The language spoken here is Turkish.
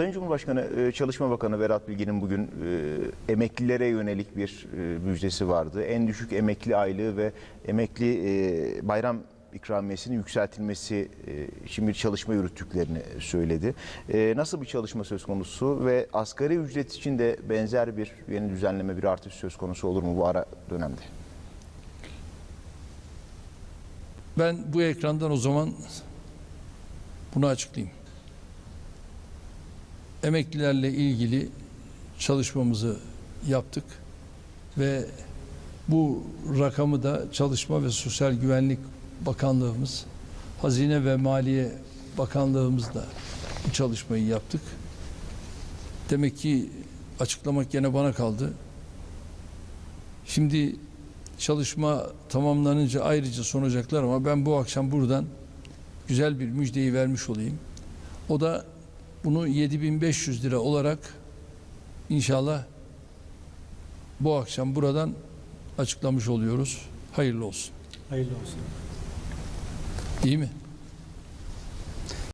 Sayın Cumhurbaşkanı, e, Çalışma Bakanı Berat Bilgin'in bugün e, emeklilere yönelik bir e, müjdesi vardı. En düşük emekli aylığı ve emekli bayram ikramiyesinin yükseltilmesi için bir çalışma yürüttüklerini söyledi. Nasıl bir çalışma söz konusu ve asgari ücret için de benzer bir yeni düzenleme, bir artış söz konusu olur mu bu ara dönemde? Ben bu ekrandan o zaman bunu açıklayayım. Emeklilerle ilgili çalışmamızı yaptık ve bu rakamı da Çalışma ve Sosyal Güvenlik Bakanlığımız, Hazine ve Maliye Bakanlığımız da bu çalışmayı yaptık. Demek ki açıklamak gene bana kaldı. Şimdi çalışma tamamlanınca ayrıca sunacaklar ama ben bu akşam buradan güzel bir müjdeyi vermiş olayım. O da bunu 7500 lira olarak inşallah bu akşam buradan açıklamış oluyoruz. Hayırlı olsun. Hayırlı olsun. İyi mi?